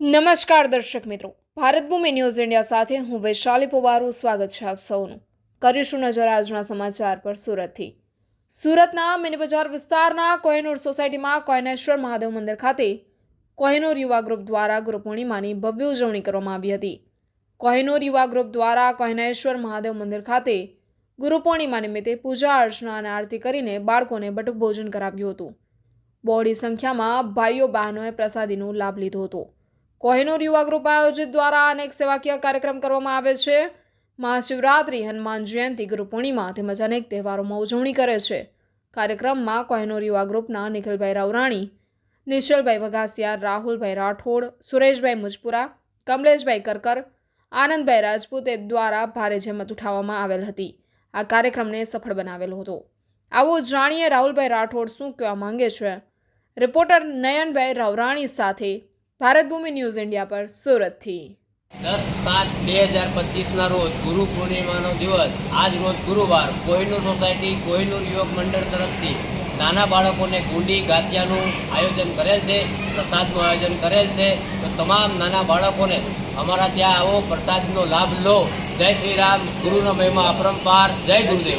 નમસ્કાર દર્શક મિત્રો. ભારત ભૂમિ ન્યૂઝ ઇન્ડિયા સાથે હું વૈશાલી પોવારું સ્વાગત છે આપ સૌનું. કરીશું નજર આજના સમાચાર પર સુરતથી. સુરતના મિની બજાર વિસ્તારના કોહિનૂર સોસાયટીમાં કોયનેશ્વર મહાદેવ મંદિર ખાતે કોહિનૂર યુવા ગ્રુપ દ્વારા ગુરુ પૂર્ણિમાની ભવ્ય ઉજવણી કરવામાં આવી હતી. કોહિનૂર યુવા ગ્રુપ દ્વારા કોહિનેશ્વર મહાદેવ મંદિર ખાતે ગુરુ પૂર્ણિમા નિમિત્તે પૂજા અર્ચના અને આરતી કરીને બાળકોને બટુક ભોજન કરાવ્યું હતું. બહોળી સંખ્યામાં ભાઈઓ બહેનોએ પ્રસાદીનો લાભ લીધો હતો. કોહિનૂર યુવા ગ્રુપ આયોજિત દ્વારા અનેક સેવાકીય કાર્યક્રમ કરવામાં આવે છે. મહાશિવરાત્રિ, હનુમાન જયંતિ, ગુરુ પૂર્ણિમા તેમજ અનેક તહેવારોમાં ઉજવણી કરે છે. કાર્યક્રમમાં કોહિનૂર યુવા ગ્રુપના નિખિલભાઈ રાવરાણી, નિશલભાઈ વઘાસિયા, રાહુલભાઈ રાઠોડ, સુરેશભાઈ મુજપુરા, કમલેશભાઈ કરકર, આનંદભાઈ રાજપૂત એ દ્વારા ભારે જહેમત ઉઠાવવામાં આવેલ હતી. આ કાર્યક્રમને સફળ બનાવેલો હતો. આવો જાણીએ રાહુલભાઈ રાઠોડ શું કહેવા માંગે છે. રિપોર્ટર નયનભાઈ રાવરાણી સાથે ભારત ભૂમિ ન્યૂઝ ઇન્ડિયા પર સુરતથી. દસ સાત બે હજાર પચીસના રોજ ગુરુ પૂર્ણિમાનો દિવસ. આજ રોજ ગુરુવાર કોહિનૂર સોસાયટી, કોહિનૂર યુવક મંડળ તરફથી નાના બાળકોને ગુંડી ગાંઠિયાનું આયોજન કરેલ છે, પ્રસાદનું આયોજન કરેલ છે. તો તમામ નાના બાળકોને અમારા ત્યાં આવો પ્રસાદનો લાભ લો. જય શ્રી રામ, ગુરુનો મહિમા અપરંપાર. જય ગુરુદેવ.